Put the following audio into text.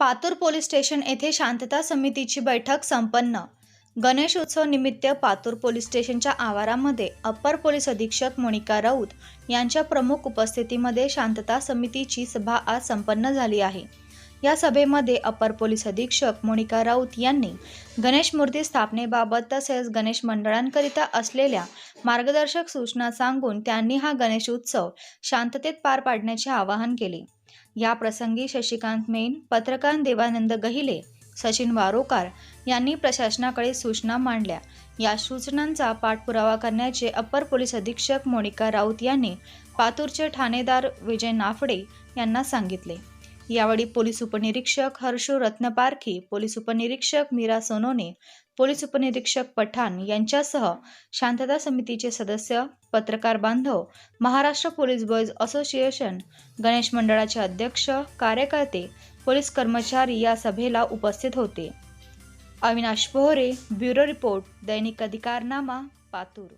Patur police station येथे शांतता समितीची बैठक संपन्न. गणेश उत्सव निमित्त पातूर पोलीस स्टेशनच्या आवारामध्ये अप्पर पोलीस अधीक्षक मोनिका राऊत यांच्या प्रमुख उपस्थितीमध्ये शांतता समितीची सभा आज संपन्न झाली आहे. या सभेमध्ये अप्पर पोलीस अधीक्षक मोनिका राऊत यांनी गणेश मूर्ती स्थापनेबाबत तसेच गणेश मंडळांकरिता असलेल्या मार्गदर्शक सूचना सांगून त्यांनी हा गणेश उत्सव शांततेत पार पाडण्याचे आवाहन केले. या प्रसंगी शशिकांत मेन पत्रकार देवानंद गहिले सचिन वारोकार यांनी प्रशासनाकडे सूचना मांडल्या. या सूचनांचा पाठपुरावा करण्याचे अप्पर पोलीस अधीक्षक मोनिका राऊत यांनी पातूरचे ठाणेदार विजय नाफडे यांना सांगितले. यावेळी पोलीस उपनिरीक्षक हर्षू रत्नपारखी पोलीस उपनिरीक्षक मीरा सोनोने पोलीस उपनिरीक्षक पठाण यांच्यासह शांतता समितीचे सदस्य पत्रकार बांधव Maharashtra police boys association Ganesh मंडळाचे अध्यक्ष कार्यकर्ते पोलीस कर्मचारी या सभेला उपस्थित होते. अविनाश पोहरे ब्युरो रिपोर्ट दैनिक अधिकारनामा पातूर.